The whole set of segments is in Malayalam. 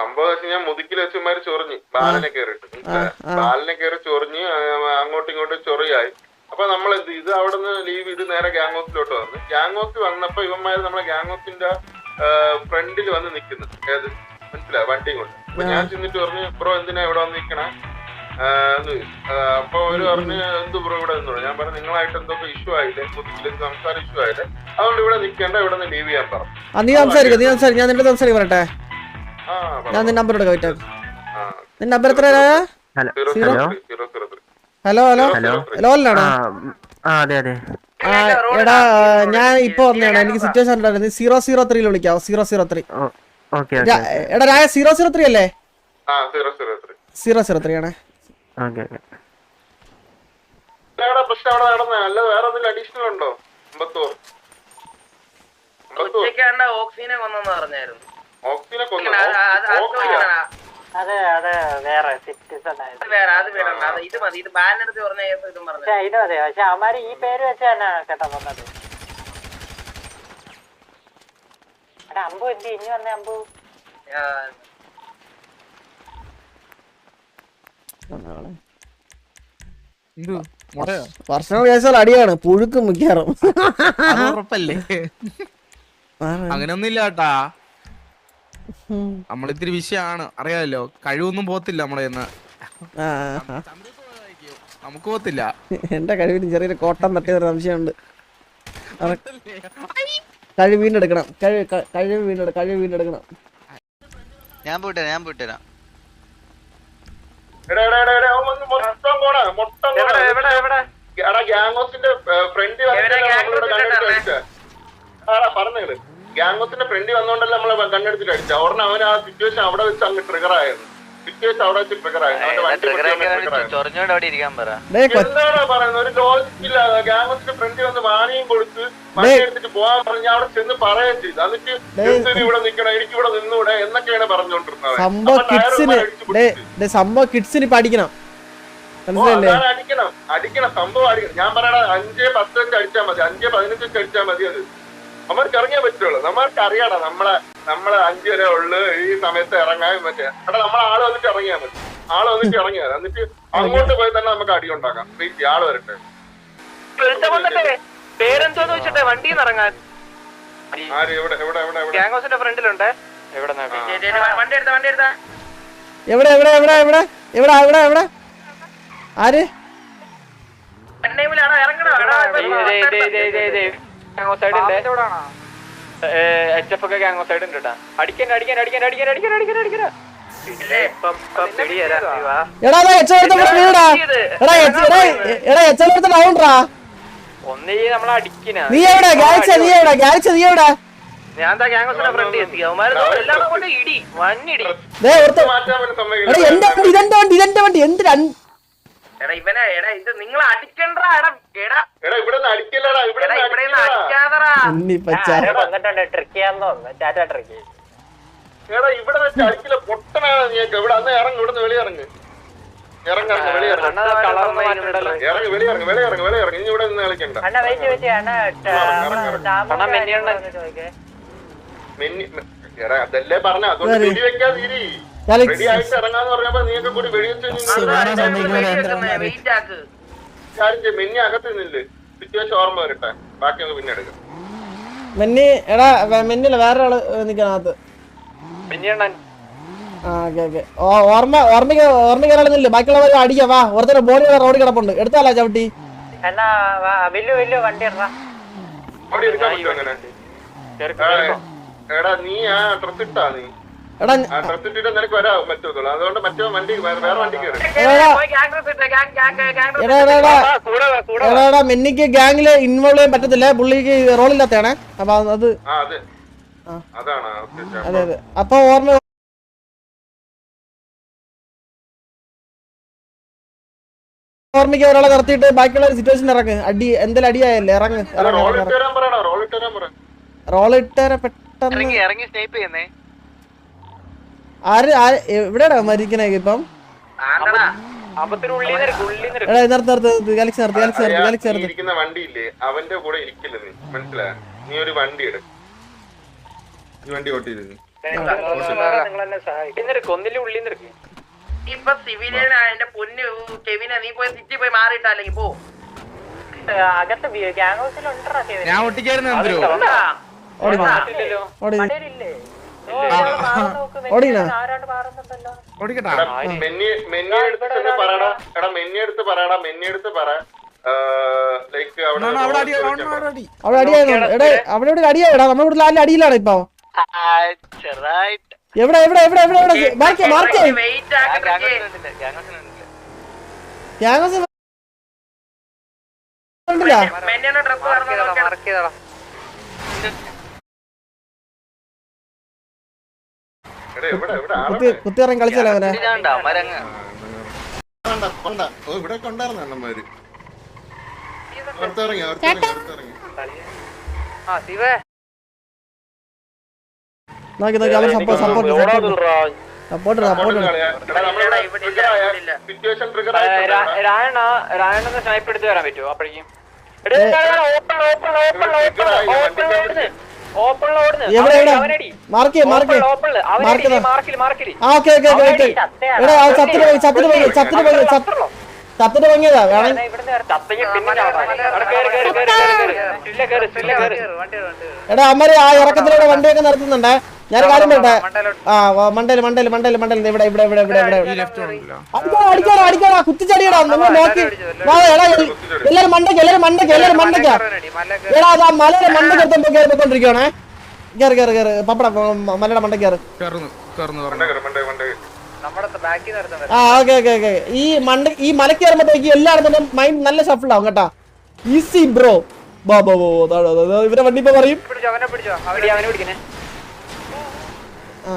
സംഭവം വെച്ച് ഞാൻ മുതുക്കിൽ വെച്ചുമാര് ചൊറിഞ്ഞ്. ബാലനെ കയറിട്ട്. ബാലനെ കയറി ചൊറിഞ്ഞ് അങ്ങോട്ടും ഇങ്ങോട്ടും ചൊറിയായി. അപ്പൊ നമ്മൾ എന്ത് ഇത് അവിടെ നിന്ന് ലീവ് ചെയ്ത് നേരെ ഗ്യാങ് ഹൗസിലോട്ട് വന്നു. ഗ്യാങ് ഹൗസിൽ വന്നപ്പോ ഇവന്മാര് നമ്മളെ ഗ്യാങ് ഹൗസിന്റെ ഫ്രണ്ടിൽ വന്ന് നിക്കുന്നു. ഏത്? മനസ്സിലായി? വണ്ടിയും കൊണ്ട്. അപ്പൊ ഞാൻ ചെന്നിട്ട് പറഞ്ഞു ബ്രോ എന്തിനാ ഇവിടെ വന്ന് നിക്കണേ? എന്ന് അപ്പൊ അവർ പറഞ്ഞു എന്ത് ബ്രോ ഇവിടെ? നിന്നോളൂ ഞാൻ പറഞ്ഞു നിങ്ങളായിട്ട് എന്തൊക്കെ ഇഷ്യൂ ആയില്ലേ? മുതുക്കിൽ സംസാരം ഇഷ്യൂ ആയില്ലേ? അതുകൊണ്ട് ഇവിടെ നിൽക്കേണ്ട ഇവിടെ നിന്ന് ലീവ് ചെയ്യാൻ പറഞ്ഞു. നീ സംസാരിക്ക നീ സംസാരിക്ക. ഞാൻ നിന്റെ സംസാരിക്കും പറയട്ടെ. ഞാൻ നിന്റെ നമ്പർ എടുക്കാം വെയിറ്റ് നിന്റെ നമ്പർ എത്ര ഹലോ. Hello hello. ഹലോ. അതെ അതെ. എടാ ഞാൻ ഇപ്പൊ വന്നതാണ് എനിക്ക് സിറ്റുവേഷൻ ഉണ്ടായിരുന്നു സീറോ സീറോ ത്രീയിൽ വിളിക്കാവോ? Zero zero three oh okay okay എടാ രായ സീറോ സീറോ ത്രീ അല്ലേ? ആ സീറോ സീറോ ത്രീ ആണേ. ഓക്സിജനെ കൊന്നെന്ന് പറഞ്ഞായിരുന്നു. ഓക്സിനെ കൊന്നു. അത് അത് വേറെ സിറ്റിസൺ ഇത് മതി ഇത് പറഞ്ഞ കേസ് ഇതും പറഞ്ഞു. ഇത് അതെ പക്ഷെ അവന്മാര് ഈ പേര് വെച്ച് തന്നെ കേട്ടോ എടാ അമ്പു എന്ത് ഇനി വന്നേ അമ്പു. കേസുകൾ അടിയാണ്. പുഴുക്കും മിക്കാറും അത് ഉറപ്പല്ലേ? അങ്ങനെയൊന്നും ഇല്ല കേട്ടാ നമ്മളിത്തിരി വിഷയമാണ് അറിയാമല്ലോ കഴിവൊന്നും പോത്തില്ല നമ്മളെ നമുക്ക് പോത്തില്ല എന്റെ കഴിവിന് ചെറിയൊരു കോട്ടം തട്ടിയ സംശയമുണ്ട്. കഴിവ് വീണ്ടെടുക്കണം. കഴിവ് കഴിവ് വീണ്ടെടുക്കണം കഴിവ് വീണ്ടെടുക്കണം. ഞാൻ പോയിട്ട് ഞാൻ പോയിട്ട് തരാം എടാ എടാ എടാ എടാ അവൻ മൊത്തം പോണ മൊത്തം പോണ എവിടെ എവിടെ? എടാ ഗ്യാങ്ങോസിന്റെ ഫ്രണ്ട് എവിടെ gang ഫ്രണ്ടി വന്നോണ്ടല്ലോ നമ്മളെ കണ്ണെടുത്തിട്ട് അടിച്ച? ഉടനെ അവൻ ആ സിറ്റുവേഷൻ അവിടെ വെച്ച് അങ്ങ് ട്രിഗർ ആയിരുന്നു. സിറ്റുവേഷൻ അവിടെ വെച്ച് ട്രിഗർ ആയിരുന്നു. പറയുന്നത്? ഒരു ലോജിക് ഫ്രണ്ട് വന്ന് വാണിയും കൊടുത്ത് വണ്ടി എടുത്തിട്ട് പോകാൻ പറഞ്ഞ് ഞാൻ അവിടെ ചെന്ന് പറയുകയും ചെയ്തു. എന്നിട്ട് എന്തിനു ഇവിടെ നിക്കണം? എനിക്ക് ഇവിടെ നിന്നൂടെ? എന്നൊക്കെയാണ് പറഞ്ഞോണ്ടിരുന്നത് സംഭവം കിഡ്സിന് പഠിക്കണം മനസ്സിലല്ലേ അടിക്കണം. അടിക്കണം. സംഭവം അടിക്കണം ഞാൻ പറയണ അഞ്ചേ പത്തഞ്ച് അടിച്ചാ അടിച്ചാൽ മതി. അഞ്ചേ പതിനഞ്ച് അടിച്ചാ അടിച്ചാൽ മതി അത്. നമ്മൾക്ക് ഇറങ്ങിയാൻ പറ്റുള്ളൂ. നമ്മൾക്ക് അറിയാടാ നമ്മളെ നമ്മളെ അഞ്ചു വരെ ഉള്ളു ഈ സമയത്ത് ഇറങ്ങാൻ മറ്റേ അവിടെ നമ്മളെ ആൾ വന്നിട്ട് ഇറങ്ങിയാൽ മതി. ആൾ വന്നിട്ട് ഇറങ്ങിയാൽ മതി. എന്നിട്ട് അങ്ങോട്ട് പോയി തന്നെ നമുക്ക് അടി ഉണ്ടാക്കാം. വെയിറ്റ് ആൾ വരട്ടെ. പേരെന്തോന്ന് വെച്ചിട്ടെ? വണ്ടിയിൽ നിന്ന് ഇറങ്ങാൻ. ആര്? എവിടെ എവിടെ എവിടെ എവിടെ? ഗ്യാങ് ഹൗസിന്റെ ഫ്രണ്ടിലുണ്ട് വണ്ടി എടുത്ത വണ്ടി എടുത്ത. എവിടെ എവിടെ എവിടെ എവിടെ? എവിടെ എവിടെ എവിടെ? ആര്? ടൈമിലാണോ ഇറങ്ങണോ എടാ, എച്ച് എഫ് ഒക്കെ ഗ്യാങ് സൈഡ് ഉണ്ട് കേട്ടാ അടിക്കാൻ അടിക്കാൻ അടിക്കാൻ അടിക്കാൻ അടിക്കാൻ അടിക്കാൻ അടിക്കണ നീ എവിടെ? ഗാലിച്ച നീ എവിടെ? ഗാലിച്ച നീ എവിടെ? ഇതെന്റെ വണ്ടി? ഇതെന്റെ വണ്ടി? എന്ത് രണ്ട് എടാ ഇവനെ എടാ ഇത് നിങ്ങൾ അടിക്കണ്ടാ എടാ എടാ. എടാ ഇവിടെ നിന്ന് അടിക്കല്ലടാ ഇവിടെ ഇവിടെ. അടിക്കാതടാ. ഉണ്ണി പച്ച ആരോ വന്നിട്ടുണ്ട് ട്രിക്ക് ചെയ്യാന്ന് തോന്നുന്നു. ടാറ്റാ ട്രിക്ക് എടാ ഇവിടെ വെച്ച് അടിക്കില്ല പൊട്ടനാണ് നീക്ക് ഇവിടെ അന്ന് ഇറങ്ങി ഇവിടുന്ന് വെളിയിറങ്ങ് ഇറങ്ങ്. വെളിയിറങ്ങ് കളർന്ന് മാറ്റുണ്ടല്ലോ ഇറങ്ങി. വെളിയിറങ്ങ് വെളിയിറങ്ങ് വെളിയിറങ്ങ് ഇനി ഇവിടെ നിന്ന് കളിക്കണ്ട. അണ്ണ വെയിറ്റ് വെയിറ്റ് അണ്ണ അണ്ണാ, മെന്നിയുണ്ട്. ചോദിക്കേ മെന്നി എടാ അതല്ലേ പറഞ്ഞ അതുകൊണ്ട്. വെടി വെക്കാതെ റെഡി മെന്നി നിന്നില്ല സിറ്റുവേഷൻ ഓർമ്മ വരട്ടെ. ബാക്കി നമുക്ക് പിന്നെ എടാ വെ- മെന്നില്ല വേറെ ആൾ നിക്കണകത്ത്. ഓർമ്മ ഓർമ്മിക്ക ഓർമ്മിക്കാനില്ല ബാക്കിയുള്ളവർ അടിക്കാം വാ. ഓർത്തര ബോഡി റോഡിൽ കിടപ്പുണ്ട്. എടുത്താലാ ചവിട്ടി? എടാ നീ ആ ഡ്രസ് ഇട്ടാ നീ. എടാ മെന്നിക്ക് ഗ്യാങ്ങിൽ ഇൻവോൾവ് ചെയ്യാൻ പറ്റത്തില്ല. പുള്ളിക്ക് റോളില്ലാത്തതാണ് അപ്പൊ അത് ആ അതെ. അതാണ് അതെ അതെ. അപ്പൊ ഓർമ്മ ഓർമ്മിക്ക ഒരാളെ നിർത്തിയിട്ട് ബാക്കിയുള്ള സിറ്റുവേഷൻ ഇറങ്ങ്. അടി എന്തെങ്കിലും അടിയായല്ലേ ഇറങ്ങ് റോൾ ഇട്ടേരെ പെട്ടെന്ന് ഇറങ്ങി സ്നേപ്പ് ചെയ്യുന്നേ. ആര് ആര് എവിടെയാടാ മരിക്കണേ ഇപ്പം? എടാ നിർത്ത് നിർത്ത് ഗാലക്സി നിർത്ത് ഗാലക്സി നിർത്ത് ഗാലക്സി നിർത്ത്. ഇരിക്കുന്ന വണ്ടിയില്ലേ? അവന്റെ കൂടെ ഇരിക്കില്ല നീ മനസ്സിലായ? നീ ഒരു വണ്ടി എടു. ഈ വണ്ടി ഓട്ടിയിരുന്നു ഇപ്പൊ സിവിലിയൻ എന്റെ പൊന്ന് കെവിനെ നീ പോയി സിറ്റി പോയി മാറിയിട്ടാ അല്ലെങ്കിൽ പോ. അകത്ത് ഗ്യാങ് ഹൗസിലുണ്ടോ ഞാൻ ഒട്ടിക്കായിരുന്നു എന്തിരോ ഇല്ലല്ലോ ഓടി ഇല്ലേ ഓടിക്കണോ? ആരാണ്ട് മാറുന്നുണ്ടല്ലോ ഓടിക്കട്ടാ. മെന്നി മെന്നി എടുത്ത് പറയടാ. എടാ മെന്നി എടുത്ത് പറയടാ മെന്നി എടുത്ത് പറ ലൈക്ക് അവിടെ അവിടെ അവിടെ അടിയാടാ നമ്മുടെ ഇവിടെ നല്ല അടിയിലാണ് ഇപ്പൊ? എവിടെ എവിടെ എവിടെ എവിടെ എവിടെ? മാർക്ക് മാർക്ക് ഗ്യാങ്സ് ഉണ്ടല്ല കുത്തി ആളെവിടെ? കുത്തി ഇറങ്ങി കളിച്ചല്ലേ അവനെ? ഇതാണ്ടാ മരങ്ങ. കണ്ട, കണ്ട. ഓ, ഇവിടെ കൊണ്ടായിരുന്നു അണ്ണന്മാര്. പുറത്തിറങ്ങി പുറത്തിറങ്ങി നോക്കി നോക്കി അവൻ സപ്പോർട്ട് സപ്പോർട്ട് സപ്പോർട്ട് സപ്പോർട്ട്. രായണ രായണ സ്നൈപ്പ് എടുത്ത് വരാൻ പറ്റുമോ അപ്പോഴേക്കും? മാർക്ക് മാർക്ക് ആ ഓക്കെ ഓക്കെ ഓക്കെ എടാ ചത്തിന് പോയി ചത്തിന് പോയി ചത്തിന് പോയി ചത്ത്- ചത്തിന് പൊങ്ങിയതാ വേണം എടാ അമ്മര് ആ ഇറക്കത്തിലൂടെ വണ്ടിയൊക്കെ നിർത്തുന്നുണ്ടേ? ഞാൻ കാര്യം പറയട്ടെ? ആ മണ്ടൽ മണ്ടൽ മണ്ടൽ മണ്ടൽ. ഇവിടെ ഇവിടെ ഇവിടെ ഇവിടെ ഇവിടെ. അടിക്കോടാ അടിക്കോടാ അടിക്കോടാ. കുത്തിച്ചടിയടാ നിങ്ങൾ നോക്കി. വാ, എടാ എല്ലാരും മണ്ടയ്ക്ക് എല്ലാരും മണ്ടയ്ക്ക് എല്ലാരും മണ്ടയ്ക്ക എടാ അതാ മലയുടെ മണ്ടയ്ക്ക് എടുത്തോണ്ട് കയറി പോയിക്കൊണ്ടിരിക്കുവാണേ. കേറ് കേറ് കേറ്. പപ്പട മലയുടെ മണ്ടയ്ക്ക് കയറ് ആ ഓക്കെ ഓക്കെ ഓക്കെ. ഈ മണ്ട ഈ മലക്ക് കയറുമ്പോഴത്തേക്ക് എല്ലായിടത്തും മൈൻഡ് നല്ല ഷഫിൾ ആവും കേട്ടാ. ഈസി ബ്രോ ബാ. ഇവരെ വണ്ടി ഇപ്പൊ പറയും. ആ.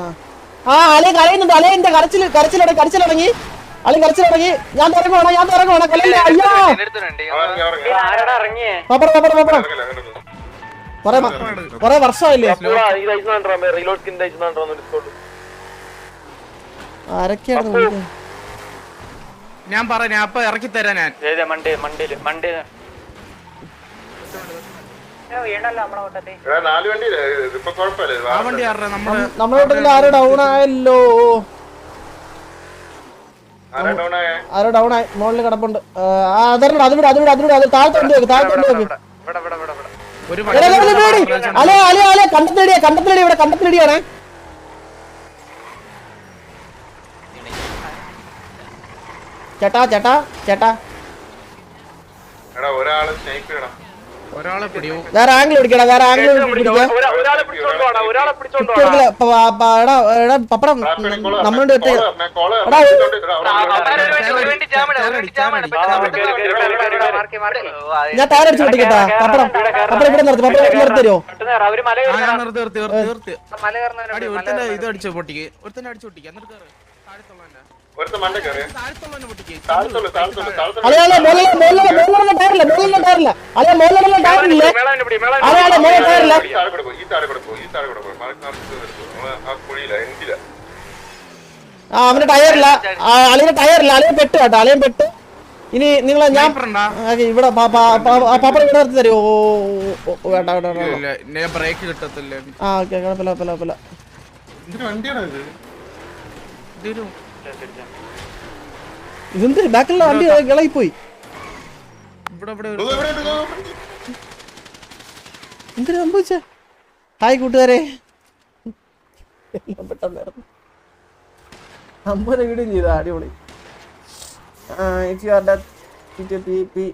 അലേ കരയുന്നുണ്ട്. അലേ എന്റെ കരച്ചിൽ കരച്ചിലടങ്ങി കരച്ചിലടങ്ങി അളി കരച്ചിലടങ്ങി ഞാൻ തുറങ്ങുവാണോ ഞാൻ തുറങ്ങുവാണോ കൊല്ലല്ലേ അയ്യോ. പപ്പട പപ്പട പപ്പട. കൊറേ വർഷമായില്ലേ? ആരൊക്കെയാണ്? ഞാൻ പറ ഞാൻ അപ്പൊ ഇറക്കി തരാം ഞാൻ മണ്ടേ മണ്ടേ മണ്ടേ വീണല്ലോ നമ്മളെ കൂട്ടത്തിൽ എടാ, നാല് വണ്ടിയില്ലേ ഇതിപ്പോ കുഴപ്പമില്ല ഇത് ആ വാ- വണ്ടി ആരുടെ നമ്മൾ നമ്മുടെ ആരോ ഡൗൺ ആയല്ലോ. ആരാ down ആയേ? ആരോ ഡൗൺ ആയി. മുകളിൽ കിടപ്പുണ്ട്. ആ, ആ, അതവിടെ അത് വിട് അത് വിട് അത് വിട് അത് താഴത്തെ വണ്ടി വെക്ക് താഴത്തെ വണ്ടി വെക്ക്. ഇവിടെ ഇവിടെ ഇവിടെ ഇവിടെ ഒരു എടാ, എടാ, എടാ, എടാ, എടാ. അലേ അലേ അലേ കണ്ടത്തിലടിയാ കണ്ടത്തിലടി ഇവിടെ കണ്ടത്തിലടിയാണേ ചേട്ടാ ചേട്ടാ ചേട്ടാ. എടാ ഒരാൾ സ്നേഹിക്കണം വേറെ ആംഗിൾ പിടിക്കടാ വേറെ ആംഗിൾ എടാ പപ്പടം നമ്മളുടെ ഞാൻ താരടിച്ചു കിട്ടാ പൊട്ടിക്കട്ടാ പപ്പടം. പപ്പടം ഇവിടെ നിർത്തി പപ്പടം ഇവിടെ നിർത്തി തരുമോ പെട്ടെന്ന് കയറ്. അവർ മല ആ കയറുന്ന ഞാൻ നിർത്തി നിർത്തി നിർത്തി നിർത്തി മല കയറുന്നവരുണ്ട്, അടി മല ഒരുത്തന്റെ ഇത്. അടിച്ചു പൊട്ടിക്ക് ഒരുത്തന്നെ അടിച്ചു പൊട്ടിക്ക്. എന്നിട്ട് മോളിലെ ടയറില്ല മോളിലെ ടയറില്ല നമ്മൾ ആ അവന്റെ ടയറില്ല. അളിയുടെ ടയറില്ല. അളിയൻ പെട്ട് കേട്ടോ അളിയൻ പെട്ട്. ഇനി നിങ്ങൾ ഞാൻ ഇവിടെ പപ്പടം ഇവിടെ നിർത്തി തരുമോ വേണ്ട വേണ്ട ബ്രേക്ക് കിട്ടത്തില്ല. ആ ഓക്കെ കുഴപ്പമില്ല കുഴപ്പമില്ല കുഴപ്പമില്ല. എന്തൊരു വണ്ടിയാണ് ഇത്? ഇതൊരു ഇതെന്ത് ബാക്കിലുള്ള വണ്ടി ഇളകി പോയി. എന്തിനു സംഭവിച്ച? ഹായ് കൂട്ടുകാരെ. പെട്ടെന്നായിരുന്നു അമ്പത് വീഡിയോ ചെയ്ത അടിപൊളി. If you are death P P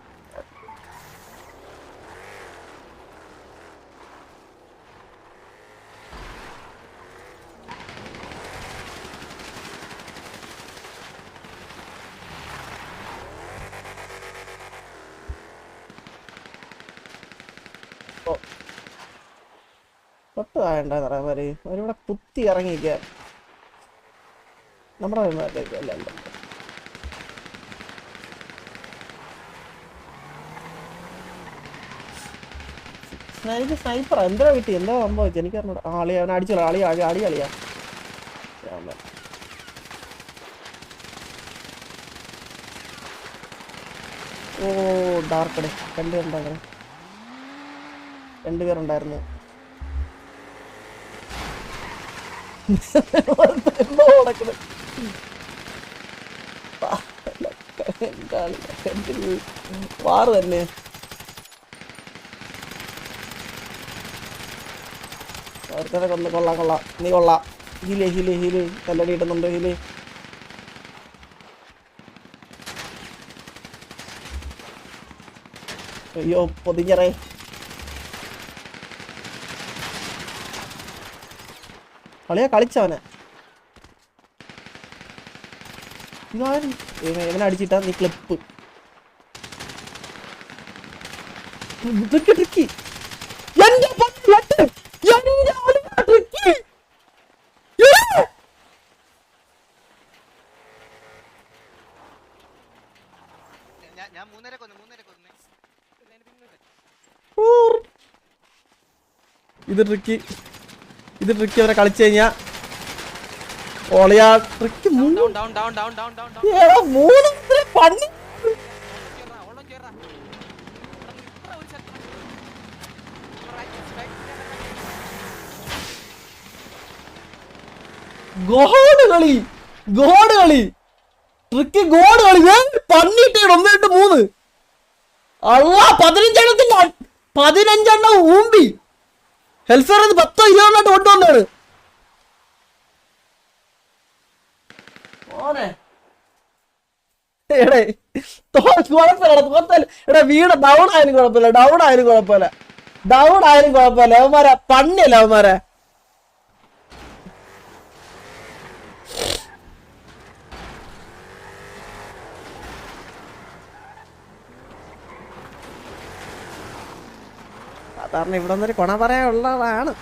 തൊട്ട് പറയാൻ പേര് അവരിവിടെ കുത്തി ഇറങ്ങിയിരിക്കുക. നമ്മുടെ വിമാനത്തേക്ക് അല്ല സ്നൈപ്പ് സ്നൈപ്പർ എന്തോ കിട്ടി? എന്താ സംഭവിച്ചു? എനിക്ക് അറിഞ്ഞൂടാ ആ അവൻ അടിച്ചോളാം. ആളി ആളി അടി അളിയാ. ഓ ഡാർക്ക് രണ്ടുപേരുണ്ടായിരുന്നു രണ്ട് എന്തോ നടക്കുന്നു ആ, എന്താണ് എന്തൊരു വാറ് തന്നെ ഒരുത്തനെ കൊന്ന് കൊള്ളാം കൊള്ളാം. നീ കൊള്ളാം. ഹീലേ ഹീലേ ഹീലേ. തല്ലടി ഇടുന്നുണ്ട് ഹീലേ. അയ്യോ പൊതിഞ്ഞറേ. കളിയാ കളിച്ചവനെ. ഇതാരും ഇവനെ അടിച്ചിട്ടാ നീ ക്ലിപ്പ് ട്രിക്കി! ഞാൻ മൂന്നര കൊന്നു മൂന്നര കൊന്നു. ഊർ. ഇത് ട്രിക്കി ഇത് ട്രിക്ക് അവരെ കളിച്ചു കഴിഞ്ഞാ ഓളിയാ ട്രിക്ക് മൂന്ന്. പണി ഗോഡ് കളി ഗോഡ് കളി. ട്രിക്ക് ഗോഡ് കളി. ഏ, പന്നിട്ട് ഒന്ന് രണ്ട് മൂന്ന്. അള്ള പതിനഞ്ചെണ്ണത്തിന്റെ അ- പതിനഞ്ചെണ്ണം ഊമ്പി. ഹെൽഫർ ഇത് പത്തോ ഇരുപതെണ്ണായിട്ട് കൊണ്ടുവന്നാണ് എടേ കുഴപ്പമില്ല തോത്തല്ല എടാ വീട് ഡൗൺ ആയാലും കുഴപ്പമില്ല ഡൗൺ ആയാലും കുഴപ്പമില്ല ഡൗൺ ആയാലും കുഴപ്പമില്ല അവന്മാരെ പണ്ണിയല്ല അവന്മാരെ? സാധാരണ ഇവിടെ ഒന്നൊരു കൊണ പറയാനുള്ളതാണ്.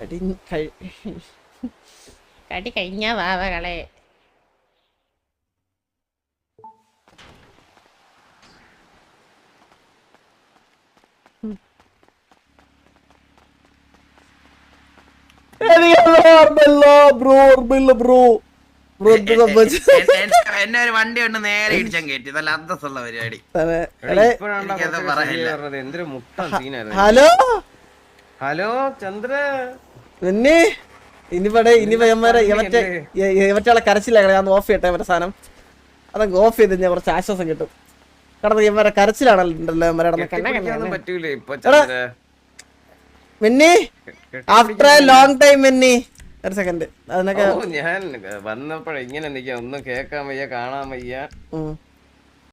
കടി കഴി- കടി കഴിഞ്ഞ വാവകളെ ബ്രോ ബ്രോ ബ്രോ. എന്നെ ഒരു വണ്ടി കൊണ്ട് നേരെ ഇടിച്ചാൻ കയറ്റി. നല്ല അന്തസ്സുള്ള പരിപാടി. ഹലോ? ഹലോ ചന്ദ്ര. പിന്നെ ഇനി ഇവന്മാരെ ഇവറ്റ ഇവറ്റകളെ കരച്ചില്ല ഞാൻ ഓഫ് ചെയ്യട്ടെ ഇവരുടെ സാധനം. അതങ്ങ് ഓഫ് ചെയ്ത് ഞാൻ കുറച്ച് ആശ്വാസം കിട്ടും. കടന്ന് ഇവരെ കരച്ചിലാണല്ലോ മിന്നി ആഫ്റ്റർ എ ലോങ് ടൈം മിന്നി ഒരു സെക്കൻഡ് അതിനൊക്കെ ഞാൻ വന്നപ്പോഴേ ഇങ്ങനെ ഒന്നും കേക്കാൻ വയ്യ കാണാൻ വയ്യ.